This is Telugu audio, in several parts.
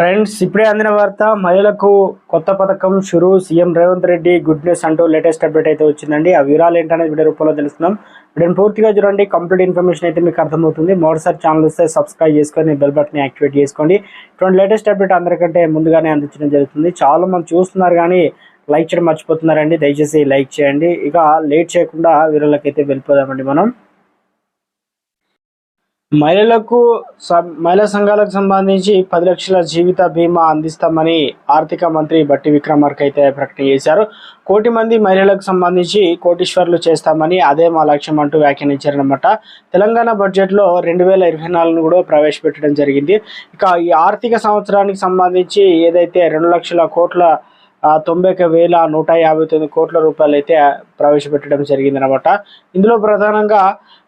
ఫ్రెండ్స్ ఇప్పుడే అందిన వార్త మహిళలకు కొత్త పథకం షురు. CM Revanth Reddy good news అంటూ లేటెస్ట్ అప్డేట్ అయితే వచ్చిందండి. ఆ వివరాలు ఏంటనేది వీడియో రూపంలో తెలుస్తున్నాం. వీడియోని పూర్తిగా చూడండి. కంప్లీట్ ఇన్ఫర్మేషన్ అయితే మీకు అర్థమవుతుంది. మరోసారి ఛానల్ వస్తే సబ్స్క్రైబ్ చేసుకొని బెల్ బటన్ యాక్టివేట్ చేసుకోండి. ఇటువంటి లేటెస్ట్ అప్డేట్ అందరికంటే ముందుగానే అందించడం జరుగుతుంది. చాలా మంది చూస్తున్నారు కానీ లైక్ చేయడం మర్చిపోతున్నారండి. దయచేసి లైక్ చేయండి. ఇక లేట్ చేయకుండా వీరులకైతే వెళ్ళిపోదామండి మనం. మహిళలకు మహిళా సంఘాలకు సంబంధించి పది లక్షల జీవిత బీమా అందిస్తామని ఆర్థిక మంత్రి బట్టి విక్రమార్క అయితే ప్రకటన చేశారు. కోటి మంది మహిళలకు సంబంధించి కోటీశ్వర్లు చేస్తామని అదే మా లక్ష్యం అంటూ వ్యాఖ్యానించారనమాట తెలంగాణ బడ్జెట్లో రెండు వేల ఇరవై నాలుగును కూడా ప్రవేశపెట్టడం జరిగింది. ఇక ఈ ఆర్థిక సంవత్సరానికి సంబంధించి ఏదైతే రెండు లక్షల కోట్ల తొంభై ఒక వేల నూట యాభై తొమ్మిది కోట్ల రూపాయలు అయితే ప్రవేశపెట్టడం జరిగిందనమాట ఇందులో ప్రధానంగా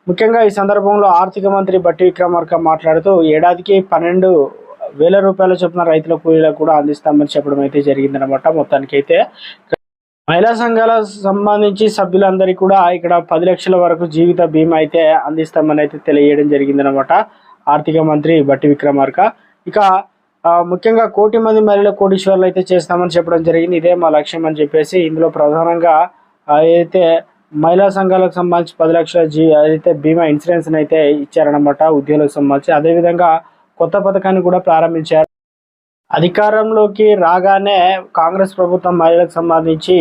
ముఖ్యంగా ఈ సందర్భంలో ఆర్థిక మంత్రి బట్టి విక్రమార్క మాట్లాడుతూ ఏడాదికి పన్నెండు వేల రూపాయల చొప్పున రైతుల కూలీలకు కూడా అందిస్తామని చెప్పడం అయితే జరిగిందనమాట మొత్తానికి అయితే మహిళా సంఘాల సంబంధించి సభ్యులందరికీ కూడా ఇక్కడ పది లక్షల వరకు జీవిత బీమా అయితే అందిస్తామని అయితే తెలియజేయడం జరిగిందనమాట ఆర్థిక మంత్రి బట్టి విక్రమార్క. ఇక ముఖ్యంగా కోటి మంది మహిళల కోటీశ్వర్లు అయితే చేస్తామని చెప్పడం జరిగింది. ఇదే మా లక్ష్యం అని చెప్పేసి ఇందులో ప్రధానంగా ఏదైతే మహిళా సంఘాలకు సంబంధించి పది లక్షల జీ ఏదైతే బీమా ఇన్సూరెన్స్ అయితే ఇచ్చారనమాట ఉద్యోగులకు సంబంధించి. అదేవిధంగా కొత్త పథకాన్ని కూడా ప్రారంభించారు. అధికారంలోకి రాగానే కాంగ్రెస్ ప్రభుత్వం మహిళలకు సంబంధించి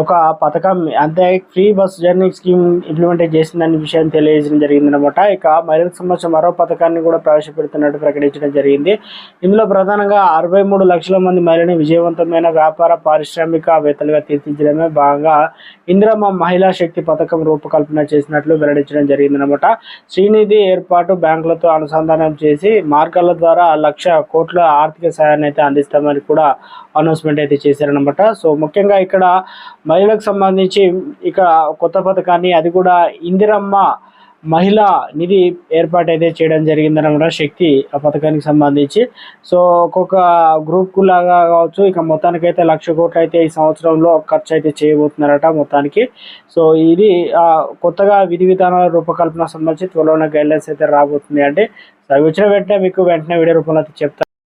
ఒక పథకం అంటే free bus journey scheme implement చేసిందనే విషయం తెలియజేయడం జరిగిందనమాట. ఇక మహిళలకు సంబంధించిన మరో పథకాన్ని కూడా ప్రవేశపెడుతున్నట్టు ప్రకటించడం జరిగింది. ఇందులో ప్రధానంగా అరవై మూడు లక్షల మంది మహిళని విజయవంతమైన వ్యాపార పారిశ్రామికవేత్తలుగా తీర్చిదిద్దడమే భాగంగా ఇందిరమ్మ మహిళా శక్తి పథకం రూపకల్పన చేసినట్లు వెల్లడించడం జరిగిందనమాట. శ్రీనిధి ఏర్పాటు బ్యాంకులతో అనుసంధానం చేసి మార్గాల ద్వారా లక్ష కోట్ల ఆర్థిక సాయాన్ని అయితే అందిస్తామని కూడా అనౌన్స్మెంట్ అయితే చేశారనమాట. సో ముఖ్యంగా ఇక్కడ మహిళలకు సంబంధించి ఇక కొత్త పథకాన్ని అది కూడా ఇందిరమ్మ మహిళా నిధి ఏర్పాటు అయితే చేయడం జరిగిందనమాట శక్తి ఆ పథకానికి సంబంధించి. సో ఒక్కొక్క గ్రూప్ లాగా కావచ్చు ఇక మొత్తానికైతే లక్ష కోట్లు అయితే ఈ సంవత్సరంలో ఖర్చు అయితే చేయబోతున్నారట మొత్తానికి. సో ఇది కొత్తగా విధి విధానాల రూపకల్పన సంబంధించి త్వరలోనే గైడ్లైన్స్ అయితే రాబోతుంది అంటే సో అవి వచ్చిన వెంటనే మీకు వెంటనే వీడియో రూపంలో అయితే చెప్తాను